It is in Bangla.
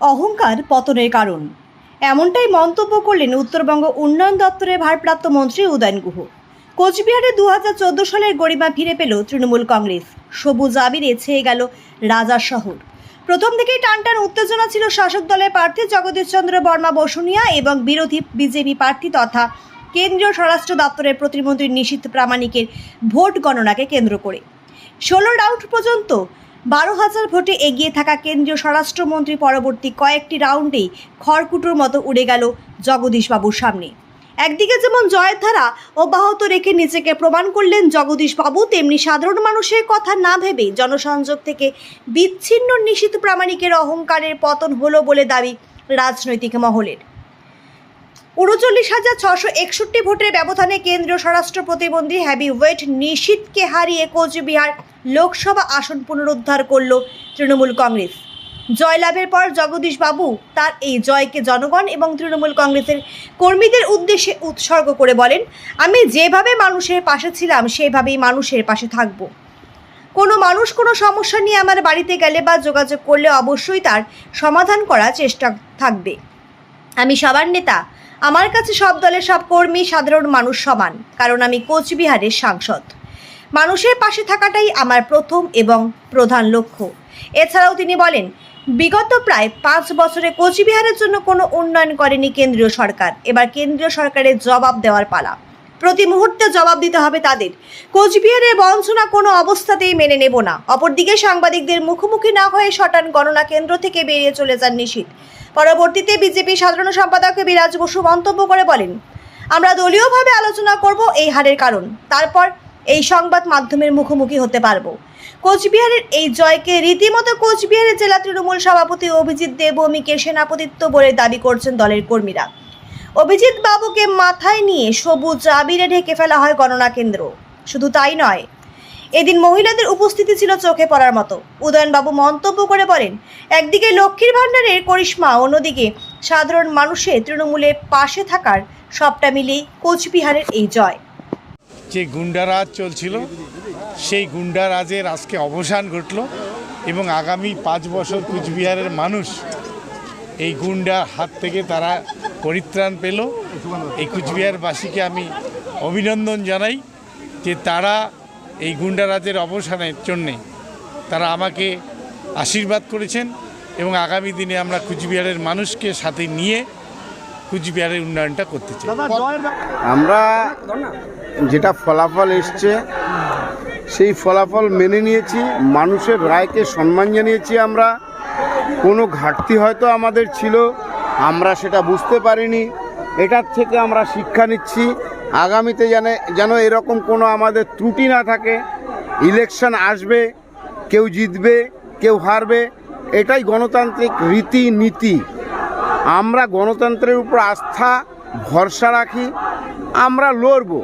অহংকার পতনের কারণ। এমনটাই মন্তব্য করলেন উত্তরবঙ্গ উন্নয়ন দপ্তরের ভারপ্রাপ্ত মন্ত্রী উদয়ন গুহ। কোচবিহারে দু হাজার চোদ্দ সালের গরিমা ফিরে পেল তৃণমূল কংগ্রেস। সবুজ আবিরে ছেয়ে গেল রাজার শহর। প্রথম থেকেই টানটান উত্তেজনা ছিল শাসক দলের প্রার্থী জগদীশচন্দ্র বর্মা বসুনিয়া এবং বিরোধী বিজেপি প্রার্থী তথা কেন্দ্রীয় স্বরাষ্ট্র দপ্তরের প্রতিমন্ত্রী নিশীথ প্রামাণিকের ভোট গণনাকে কেন্দ্র করে। ষোলো রাউন্ড পর্যন্ত বারো হাজার ভোটে এগিয়ে থাকা কেন্দ্রীয় স্বরাষ্ট্রমন্ত্রী পরবর্তী কয়েকটি রাউন্ডেই খড়কুটোর মতো উড়ে গেল জগদীশবাবুর সামনে। একদিকে যেমন জয়ের ধারা অব্যাহত রেখে নিজেকে প্রমাণ করলেন জগদীশবাবু, তেমনি সাধারণ মানুষের কথা না ভেবে জনসংযোগ থেকে বিচ্ছিন্ন নিশীত প্রামাণিকের অহংকারের পতন হলো বলে দাবি রাজনৈতিক মহলের। উনচল্লিশ হাজার ছশো একষট্টি ভোটের ব্যবধানে কেন্দ্রীয় স্বরাষ্ট্র প্রতিবন্ধী হ্যাভি ওয়েট নিশীথকে হারিয়ে কোচবিহার লোকসভা আসন পুনরুদ্ধার করল তৃণমূল কংগ্রেস। জয়লাভের পর জগদীশ বাবু তার এই জয়কে জনগণ এবং তৃণমূল কংগ্রেসের কর্মীদের উদ্দেশ্যে উৎসর্গ করে বলেন, আমি যেভাবে মানুষের পাশে ছিলাম, সেভাবেই মানুষের পাশে থাকব। কোনো মানুষ কোনো সমস্যা নিয়ে আমার বাড়িতে গেলে বা যোগাযোগ করলে অবশ্যই তার সমাধান করার চেষ্টা থাকবে। আমি সবার নেতা। আমার কাছে সব দলের সব কর্মী সাধারণ মানুষ সমান, কারণ আমি কোচবিহারের সাংসদ। মানুষের পাশে থাকাটাই আমার প্রথম এবং প্রধান লক্ষ্য। এছাড়াও তিনি বলেন বিগত প্রায় পাঁচ বছরে কোচবিহারের জন্য কোনো উন্নয়ন করেনি কেন্দ্রীয় সরকার। এবার কেন্দ্রীয় সরকারের জবাব দেওয়ার পালা। প্রতি মুহূর্তে জবাব দিতে হবে তাদের। কোচবিহারের বঞ্চনা কোনো অবস্থাতেই মেনে নেব না। অপরদিকে সাংবাদিকদের মুখোমুখি না হয়ে শটান গণনা কেন্দ্র থেকে বেরিয়ে চলে যান নিশীথ পরবর্তীতে বিজেপি সাধারণ সম্পাদক বিরাজ বসু মন্তব্য করে বলেন, আমরা দলীয়ভাবে আলোচনা করব এই হারের কারণ। তারপর এই সংবাদ মাধ্যমের মুখোমুখি হতে পারব। কোচবিহারের এই জয়কে রীতিমতো কোচবিহারের জেলা তৃণমূল সভাপতি অভিজিৎ দেবভূমিকে সেনাপতিত্ব বলে দাবি করছেন দলের কর্মীরা। অভিজিৎ বাবুকে মাথায় নিয়ে সবুজ আবিরে ঢেকে ফেলা হয় গণনা কেন্দ্র। শুধু তাই নয়, এদিন মহিলাদের উপস্থিতি ছিল চোখে পড়ার মতো। উদয়নবাবু মন্তব্য করে বলেন, একদিকে লক্ষ্মীর ভাণ্ডারের করিশ্মা, অন্যদিকে সাধারণ মানুষের তৃণমূলের পাশে থাকার সবটা মিলিয়ে কোচবিহারের এই জয়। যে গুন্ডারাজ চলছিল, সেই গুন্ডারাজের আজকে অবসান ঘটল এবং আগামী পাঁচ বছর কুচবিহারের মানুষ এই গুন্ডার হাত থেকে তারা পরিত্রাণ পেল। এই কুচবিহারবাসীকে আমি অভিনন্দন জানাই যে তারা এই গুন্ডারাজের অবসানের জন্যে তারা আমাকে আশীর্বাদ করেছেন এবং আগামী দিনে আমরা কুচবিহারের মানুষকে সাথে নিয়ে কুচবিহারের উন্নয়নটা করতে চাই। আমরা যেটা ফলাফল এসছে সেই ফলাফল মেনে নিয়েছি মানুষের রায়কে সম্মান জানিয়েছি আমরা। কোনো ঘাটতি হয়তো আমাদের ছিল আমরা সেটা বুঝতে পারিনি। এটার থেকে আমরা শিক্ষা নিচ্ছি আগামীতে যেন যেন এরকম কোনো আমাদের ত্রুটি না থাকে। ইলেকশন আসবে কেউ জিতবে কেউ হারবে এটাই গণতান্ত্রিক রীতি নীতি আমরা গণতন্ত্রের উপর আস্থা ভরসা রাখি আমরা লড়বো।